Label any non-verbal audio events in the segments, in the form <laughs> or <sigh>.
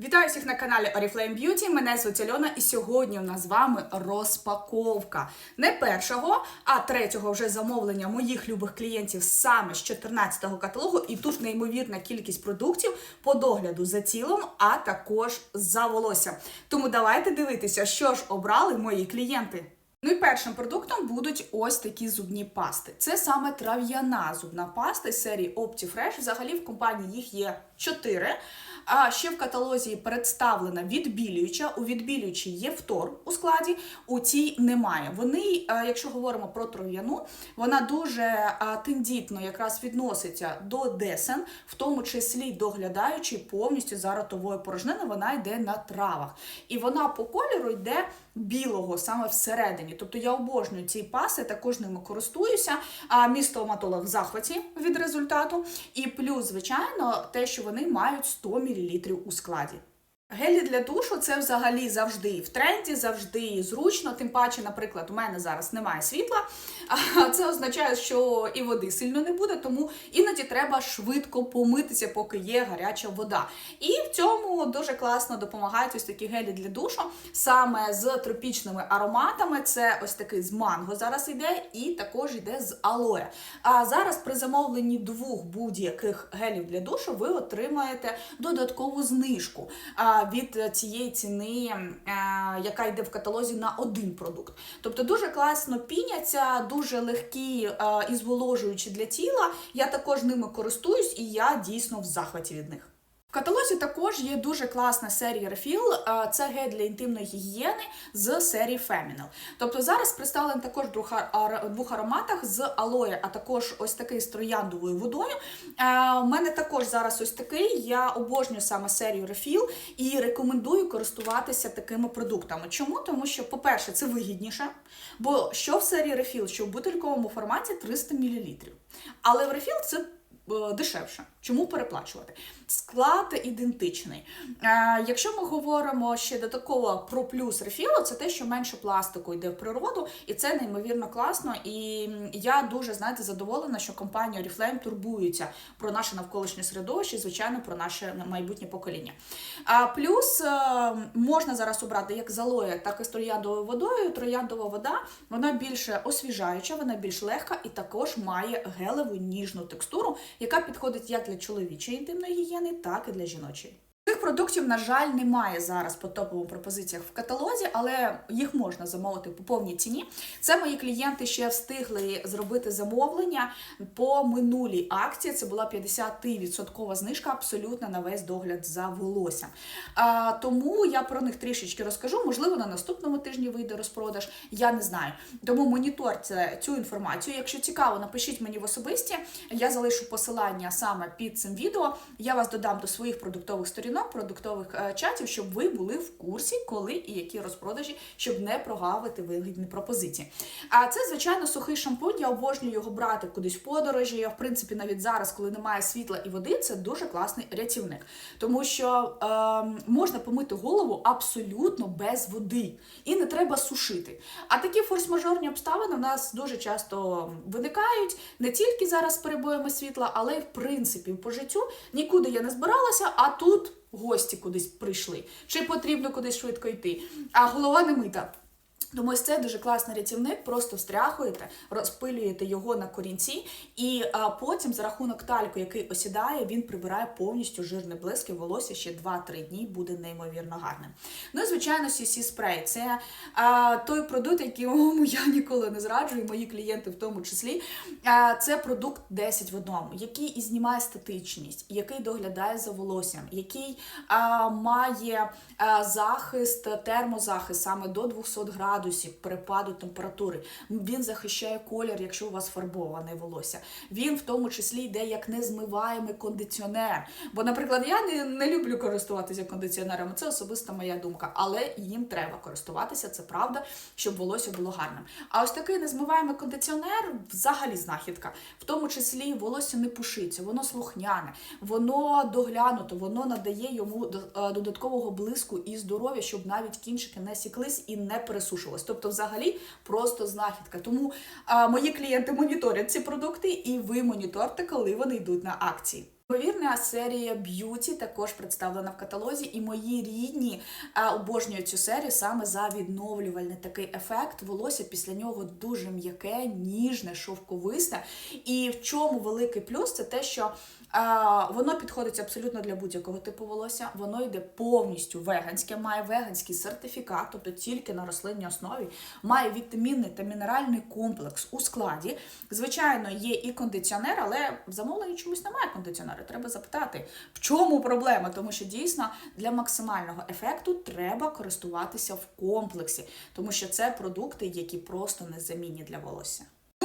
Вітаю всіх на каналі Oriflame Beauty. Мене звуть Альона, і сьогодні у нас з вами розпаковка не першого, а третього вже замовлення моїх любих клієнтів саме з 14-го каталогу. І тут неймовірна кількість продуктів по догляду за тілом, а також за волосся. Тому давайте дивитися, що ж обрали мої клієнти. Ну і першим продуктом будуть ось такі зубні пасти. Це саме трав'яна зубна паста з серії OptiFresh. Взагалі в компанії їх є 4. А ще в каталозі представлена відбілююча. У відбілюючій є фтор у складі, у цій немає. Вони, е, якщо говоримо про трав'яну, вона дуже е, тендітно якраз відноситься до десен, в тому числі доглядаючи повністю за ротовою порожниною, вона йде на травах. І вона по кольору йде білого саме всередині. Тобто я обожнюю ці паси, також ними користуюся. А мій стоматолог в захваті від результату. І плюс, звичайно, те, що вони мають 100 мл у складі. Гелі для душу це взагалі завжди в тренді, завжди зручно. Тим паче, наприклад, у мене зараз немає світла, а це означає, що і води сильно не буде, тому іноді треба швидко помитися, поки є гаряча вода. І в цьому дуже класно допомагають ось такі гелі для душу, саме з тропічними ароматами. Це ось такий з манго зараз йде, і також йде з алоє. А зараз при замовленні двох будь-яких гелів для душу ви отримаєте додаткову знижку від цієї ціни, яка йде в каталозі на один продукт. Тобто дуже класно піняться, дуже легкі і зволожуючі для тіла. Я також ними користуюсь, і я дійсно в захваті від них. Каталозі також є дуже класна серія Refill. Це гель для інтимної гігієни з серії Feminine. Тобто зараз представлений також в двох ар- двох ароматах з алоє, а також ось такий з трояндовою водою. У мене також зараз ось такий. Я обожнюю саме серію Refill і рекомендую користуватися такими продуктами. Чому? Тому що, по-перше, це вигідніше. Бо що в серії Refill, що в бутильковому форматі 300 мл. Але в Refill це дешевше. Чому переплачувати? Склад ідентичний. Е, якщо ми говоримо ще додатково про плюс рефілу, це те, що менше пластику йде в природу, і це неймовірно класно. І я дуже знаєте задоволена, що компанія Oriflame турбується про наше навколишнє середовище звичайно, про наше майбутнє покоління. А плюс е, можна зараз обрати як з алоє, так і з трояндовою водою. Трояндова вода вона більше освіжаюча, вона більш легка і також має гелеву ніжну текстуру, яка підходить як для чоловічої інтимної гігієни, так і для жіночої. Продуктів, на жаль, немає зараз по топовим пропозиціях в каталозі, але їх можна замовити по повній ціні. Це мої клієнти ще встигли зробити замовлення по минулій акції. Це була 50% знижка абсолютно на весь догляд за волоссям. А, тому я про них трішечки розкажу. Можливо, на наступному тижні вийде розпродаж. Я не знаю. Тому моніторте цю інформацію. Якщо цікаво, напишіть мені в особисті. Я залишу посилання саме під цим відео. Я вас додам до своїх продуктових сторінок, продуктових е, чатів, щоб ви були в курсі, коли і які розпродажі, щоб не прогавити вигідні пропозиції. А це, звичайно, сухий шампунь. Я обожнюю його брати кудись в подорожі. Я, в принципі, навіть зараз, коли немає світла і води, це дуже класний рятівник, тому що е, можна помити голову абсолютно без води і не треба сушити. А такі форс-мажорні обставини в нас дуже часто виникають не тільки зараз перебоями світла, але й в принципі по життю. Нікуди я не збиралася, а тут гості кудись прийшли. Чи потрібно кудись швидко йти? А голова не мита. Тому ось це дуже класний рятівник, просто встряхуєте, розпилюєте його на корінці, і а, потім за рахунок тальку, який осідає, він прибирає повністю жирний блиск і волосся ще 2-3 дні буде неймовірно гарним. Ну і звичайно, CC спрей це а, той продукт, якому <laughs> я ніколи не зраджую, мої клієнти в тому числі. А, це продукт 10 в одному, який і знімає статичність, який доглядає за волоссям, який а, має а, захист, термозахист саме до 200 градусів перепаду температури. Він захищає колір, якщо у вас фарбоване волосся. Він в тому числі йде як незмиваємий кондиціонер. Бо, наприклад, я не, не люблю користуватися кондиціонерами, це особиста моя думка, але їм треба користуватися, це правда, щоб волосся було гарним. А ось такий незмиваємий кондиціонер взагалі знахідка. В тому числі волосся не пушиться, воно слухняне, воно доглянуто, воно надає йому е, додаткового блиску і здоров'я, щоб навіть кінчики не сіклись і не пересушувались. Тобто, взагалі, просто знахідка. Тому а, мої клієнти моніторять ці продукти, і ви моніторте, коли вони йдуть на акції. Ймовірна серія б'юті також представлена в каталозі, і мої рідні обожнюють цю серію саме за відновлювальний такий ефект. Волосся після нього дуже м'яке, ніжне, шовковисте. І в чому великий плюс це те, що воно підходить абсолютно для будь-якого типу волосся. Воно йде повністю веганське, має веганський сертифікат, тобто тільки на рослинній основі, має вітамінний та мінеральний комплекс у складі. Звичайно, є і кондиціонер, але в замовленні чомусь немає кондиціонера. Треба запитати, в чому проблема, тому що дійсно для максимального ефекту треба користуватися в комплексі, тому що це продукти, які просто незамінні для волосся.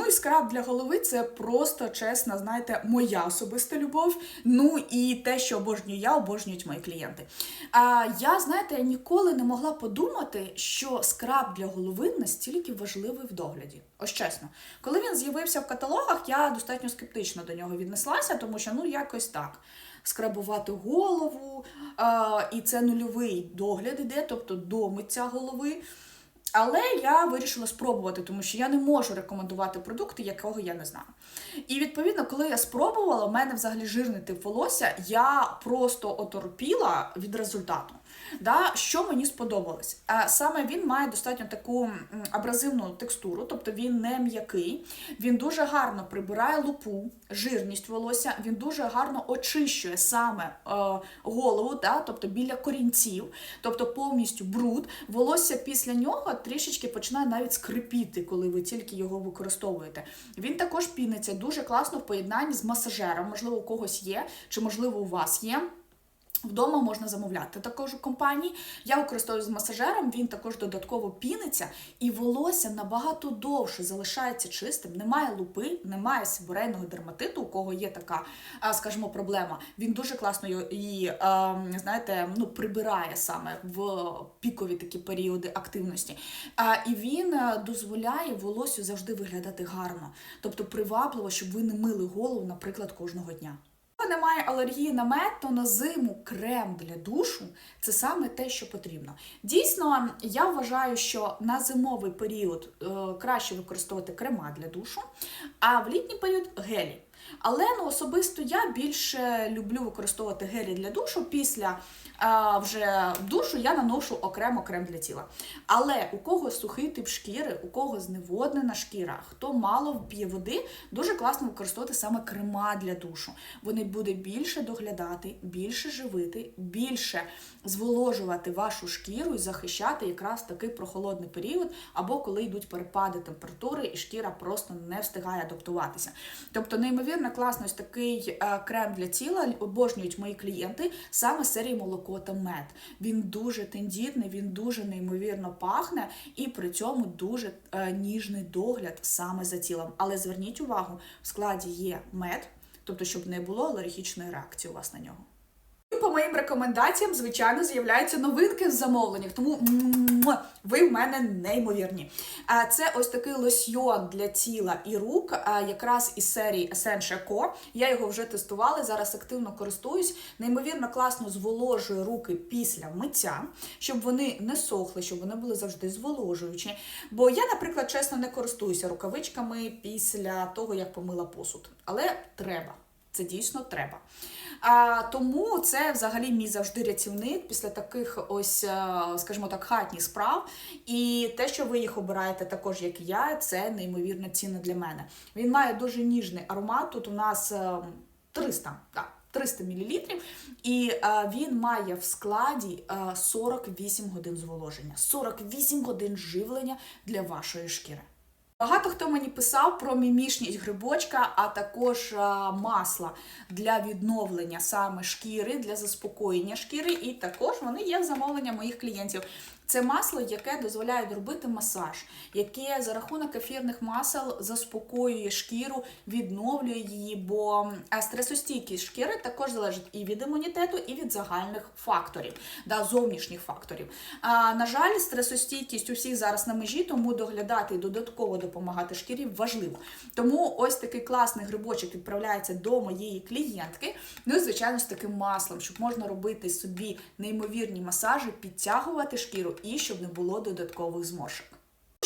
Ну скраб для голови це просто чесна, знаєте, моя особиста любов. Ну і те, що обожнюю я, обожнюють мої клієнти. А я, знаєте, ніколи не могла подумати, що скраб для голови настільки важливий в догляді. Ось чесно, коли він з'явився в каталогах, я достатньо скептично до нього віднеслася, тому що ну якось так. Скрабувати голову, а, і це нульовий догляд іде, тобто до голови. Але я вирішила спробувати, тому що я не можу рекомендувати продукти, якого я не знаю. І відповідно, коли я спробувала, в мене взагалі жирний тип волосся, я просто оторопіла від результату. Да, Що мені сподобалось? А Саме він має достатньо таку абразивну текстуру, тобто він не м'який, він дуже гарно прибирає лупу, жирність волосся, він дуже гарно очищує саме е, голову, да, тобто біля корінців, тобто повністю бруд. Волосся після нього трішечки починає навіть скрипіти, коли ви тільки його використовуєте. Він також піниться дуже класно в поєднанні з масажером, можливо, у когось є, чи можливо у вас є. Вдома можна замовляти також у компанії. Я використовую з масажером, він також додатково піниться, і волосся набагато довше залишається чистим. Немає лупи, немає сибурейного дерматиту, у кого є така, скажімо, проблема. Він дуже класно її, знаєте, ну, прибирає саме в пікові такі періоди активності. І він е, дозволяє волосю завжди виглядати гарно, тобто привабливо, щоб ви не мили голову, наприклад, кожного дня. Немає алергії на мед, то на зиму крем для душу це саме те, що потрібно. Дійсно, я вважаю, що на зимовий період е, краще використовувати крема для душу, а в літній період гелі. Але ну, особисто я більше люблю використовувати гелі для душу. Після а, вже душу я наношу окремо крем для тіла. Але у кого сухий тип шкіри, у кого зневоднена шкіра, хто мало п'є води, дуже класно використовувати саме крема для душу. Вони будуть більше доглядати, більше живити, більше зволожувати вашу шкіру і захищати якраз такий прохолодний період, або коли йдуть перепади температури, і шкіра просто не встигає адаптуватися. Тобто, неймовірно класно ось такий е, крем для тіла обожнюють мої клієнти саме з серії молоко та мед. Він дуже тендітний, він дуже неймовірно пахне і при цьому дуже е, ніжний догляд саме за тілом. Але зверніть увагу, в складі є мед, тобто, щоб не було алергічної реакції у вас на нього. По моїм рекомендаціям, звичайно, з'являються новинки в замовленнях, тому ви в мене неймовірні. Це ось такий лосьйон для тіла і рук, якраз із серії Essential Co. Я його вже тестувала, зараз активно користуюсь. Неймовірно класно зволожує руки після миття, щоб вони не сохли, щоб вони були завжди зволожуючі. Бо я, наприклад, чесно не користуюся рукавичками після того, як помила посуд. Але треба. Це дійсно треба. А, Тому це взагалі мій завжди рятівник після таких ось, е, скажімо так, хатніх справ. І те, що ви їх обираєте також, як і я, це неймовірно цінно для мене. Він має дуже ніжний аромат. Тут у нас е, 300, так. 300 мл, і е, він має в складі е, 48 годин зволоження, 48 годин живлення для вашої шкіри. Багато хто мені писав про мімішність грибочка, а також масла для відновлення саме шкіри, для заспокоєння шкіри, і також вони є в замовлення моїх клієнтів. Це масло, яке дозволяє робити масаж, яке за рахунок ефірних масел заспокоює шкіру, відновлює її, бо стресостійкість шкіри також залежить і від імунітету, і від загальних факторів, да, зовнішніх факторів. А, На жаль, стресостійкість у всіх зараз на межі, тому доглядати додатково допомагати шкірі важливо. Тому ось такий класний грибочок відправляється до моєї клієнтки. Ну і звичайно з таким маслом, щоб можна робити собі неймовірні масажі, підтягувати шкіру і щоб не було додаткових зморшок.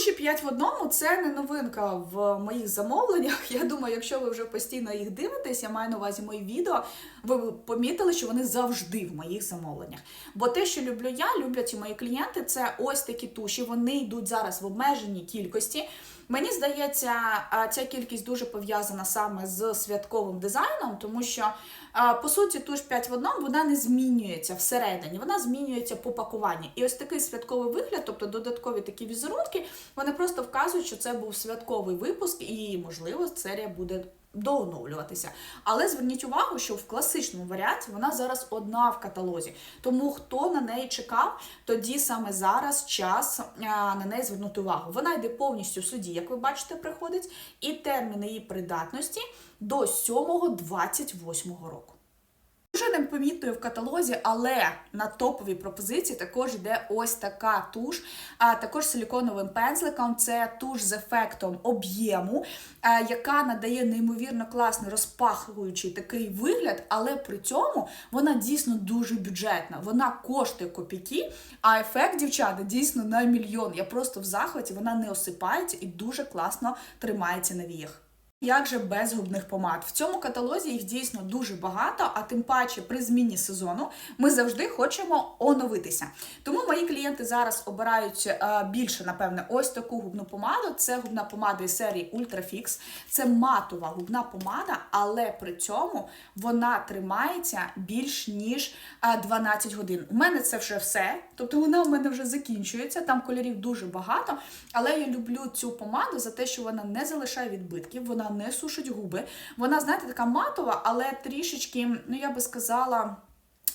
Ще 5 в одному це не новинка в моїх замовленнях. <laughs> Я думаю, якщо ви вже постійно їх дивитесь, я маю на увазі мої відео, ви помітили, що вони завжди в моїх замовленнях. Бо те, що люблю я, люблять і мої клієнти, це ось такі туші. Вони йдуть зараз в обмеженій кількості. Мені здається, ця кількість дуже пов'язана саме з святковим дизайном, тому що по суті ту ж 5 в одному вона не змінюється всередині, вона змінюється по пакуванні. І ось такий святковий вигляд, тобто додаткові такі візерунки, вони просто вказують, що це був святковий випуск, і можливо серія буде. Дооновлюватися, але зверніть увагу, що в класичному варіанті вона зараз одна в каталозі. Тому хто на неї чекав, тоді саме зараз час на неї звернути увагу. Вона йде повністю в суді, як ви бачите, приходить, і термін її придатності до 7-28 року. Дуже непомітною в каталозі, але на топовій пропозиції також йде ось така туш, а також силіконовим пензликом. Це туш з ефектом об'єму, яка надає неймовірно класний розпахуючий такий вигляд, але при цьому вона дійсно дуже бюджетна. Вона коштує копійки, а ефект дівчата дійсно на мільйон. Я просто в захваті, вона не осипається і дуже класно тримається на віях. Як же без губних помад? В цьому каталозі їх дійсно дуже багато, а тим паче при зміні сезону ми завжди хочемо оновитися. Тому мої клієнти зараз обирають е, більше, напевне, ось таку губну помаду. Це губна помада із серії Ultrafix. Це матова губна помада, але при цьому вона тримається більш ніж е, 12 годин. У мене це вже все. Тобто вона у мене вже закінчується. Там кольорів дуже багато. Але я люблю цю помаду за те, що вона не залишає відбитків, вона не сушить губи. Вона, знаєте, така матова, але трішечки, ну я би сказала.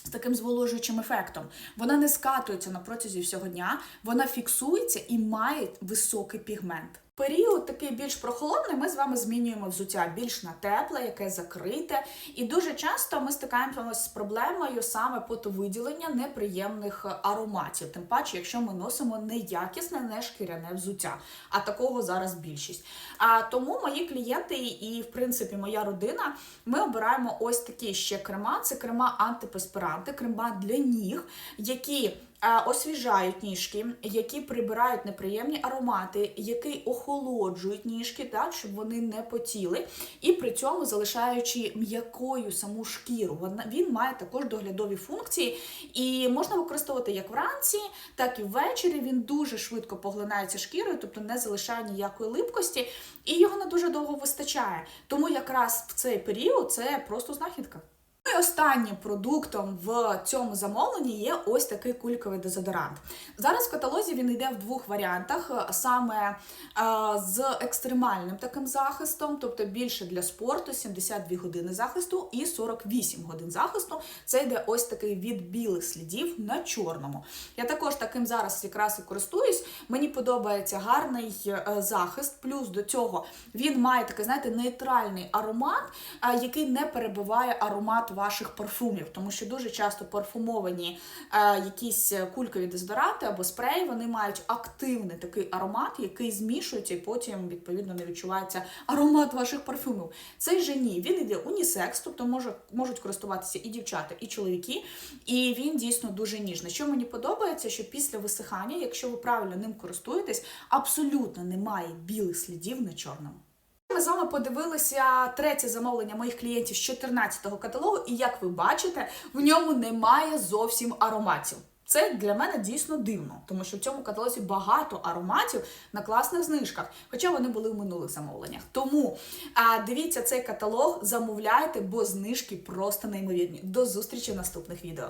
З таким зволожуючим ефектом. Вона не скатується на протязі всього дня, вона фіксується і має високий пігмент. Період такий більш прохолодний, ми з вами змінюємо взуття більш на тепле, яке закрите. І дуже часто ми стикаємося з проблемою саме потовиділення неприємних ароматів. Тим паче, якщо ми носимо неякісне, не шкіряне взуття. А такого зараз більшість. А тому мої клієнти і, в принципі, моя родина, ми обираємо ось такі ще крема. Це крема антиперспиранти, крема для ніг, які освіжають ніжки, які прибирають неприємні аромати, які охолоджують ніжки, так, щоб вони не потіли, і при цьому залишаючи м'якою саму шкіру. Він має також доглядові функції, і можна використовувати як вранці, так і ввечері. Він дуже швидко поглинається шкірою, тобто не залишає ніякої липкості, і його не дуже довго вистачає. Тому якраз в цей період це просто знахідка. Ну і останнім продуктом в цьому замовленні є ось такий кульковий дезодорант. Зараз в каталозі він йде в двох варіантах: саме е, з екстремальним таким захистом, тобто більше для спорту, 72 години захисту і 48 годин захисту. Це йде ось такий від білих слідів на чорному. Я також таким зараз якраз і користуюсь. Мені подобається гарний е, захист, плюс до цього він має такий, знаєте, нейтральний аромат, е, який не перебиває аромат ваших парфумів, тому що дуже часто парфумовані е, якісь кулькові дезодоранти або спреї, вони мають активний такий аромат, який змішується, і потім, відповідно, не відчувається аромат ваших парфумів. Цей же ні, він іде унісекс, тобто може, можуть користуватися і дівчата, і чоловіки, і він дійсно дуже ніжний. Що мені подобається, що після висихання, якщо ви правильно ним користуєтесь, абсолютно немає білих слідів на чорному. Ми з вами подивилися третє замовлення моїх клієнтів з 14-го каталогу, і як ви бачите, в ньому немає зовсім ароматів. Це для мене дійсно дивно, тому що в цьому каталозі багато ароматів на класних знижках, хоча вони були в минулих замовленнях. Тому а, дивіться цей каталог, замовляйте, бо знижки просто неймовірні. До зустрічі в наступних відео.